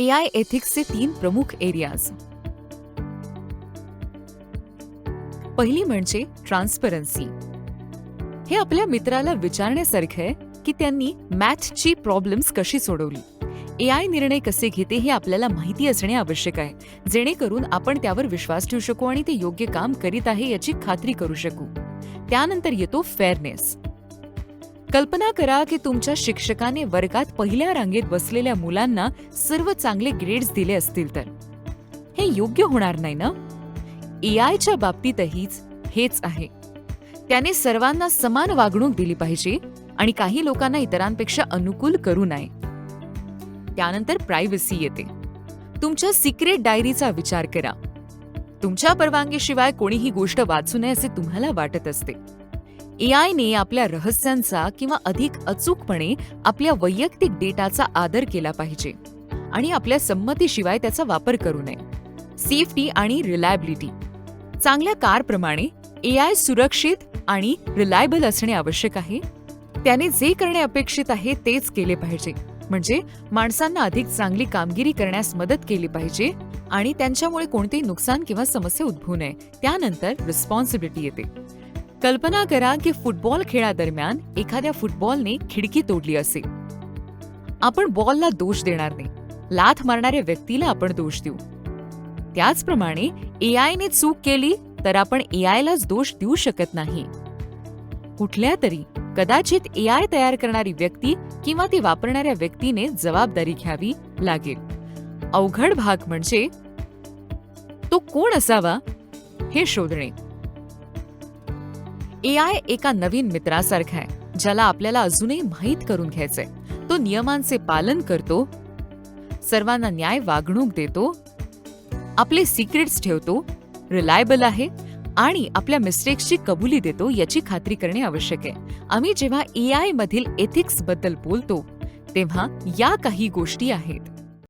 ए I एथिक्सचे तीन प्रमुख areas पहिली म्हणजे ट्रान्सपरन्सी हे आपल्या मित्राला विचारण्यासारखं आहे की त्यांनी मॅथची प्रॉब्लेम्स कशी सोडवली? ए आय निर्णय कसे घेते हे आपल्याला माहिती असणे आवश्यक आहे. जेणेकरून आपण त्यावर विश्वास ठेवू शकू आणि ते योग्य काम करीत आहे याची खात्री करू शकू. त्यानंतर येतो फेअरनेस कल्पना करा की तुमच्या शिक्षकाने वर्गात पहिल्या रांगेत बसलेल्या मुलांना सर्व चांगले ग्रेड्स दिले असतील तर. हे योग्य होणार नाही ना? ए आयच्या बाबतीतहीच हेच आहे. त्याने सर्वांना समान वागणूक दिली पाहिजे आणि काही लोकांना इतरांपेक्षा अनुकूल करू नये. त्यानंतर प्रायव्हसी येते. तुमच्या सिक्रेट डायरीचा विचार करा. तुमच्या परवानगीशिवाय कोणीही गोष्ट वाचू नये असे तुम्हाला वाटत असते. एआयने आपल्या रहस्यांचा किंवा अधिक अचूकपणे आपल्या वैयक्तिक डेटाचा आदर केला पाहिजे आणि आपल्या संमतीशिवाय त्याचा वापर करू नये. सेफ्टी आणि रिलायबिलिटी. चांगल्या कारप्रमाणे ए आय सुरक्षित आणि रिलायबल असणे आवश्यक आहे. त्याने जे करणे अपेक्षित आहे तेच केले पाहिजे. म्हणजे माणसांना अधिक चांगली कामगिरी करण्यास मदत केली पाहिजे आणि त्यांच्यामुळे कोणतेही नुकसान किंवा समस्या उद्भवू नये. त्यानंतर रिस्पॉन्सिबिलिटी येते. कल्पना करा की फुटबॉल खेळादरम्यान एखाद्या फुटबॉलने खिडकी तोडली असेल. आपण बॉलला दोष देणार नाही. लाथ मारणाऱ्या व्यक्तीला आपण दोष देऊ. त्याचप्रमाणे ए आयने चूक केली तर आपण ए आयलाच दोष देऊ शकत नाही. कुठल्या तरी कदाचित ए आय तयार करणारी व्यक्ती किंवा ती वापरणाऱ्या व्यक्तीने जबाबदारी घ्यावी लागेल. अवघड भाग म्हणजे तो कोण असावा हे शोधणे. ए आय एका नवीन मित्रासारखा आहे ज्याला आपल्याला अजूनही माहीत करून घ्यायचंय. तो नियमांचे पालन करतो सर्वांना न्याय वागणूक देतो आपले सिक्रेट्स ठेवतो रिलायबल आहे आणि आपल्या मिस्टेक्सची कबुली देतो याची खात्री करणे आवश्यक आहे. आम्ही जेव्हा ए आय मधील एथिक्सबद्दल बोलतो तेव्हा या काही गोष्टी आहेत.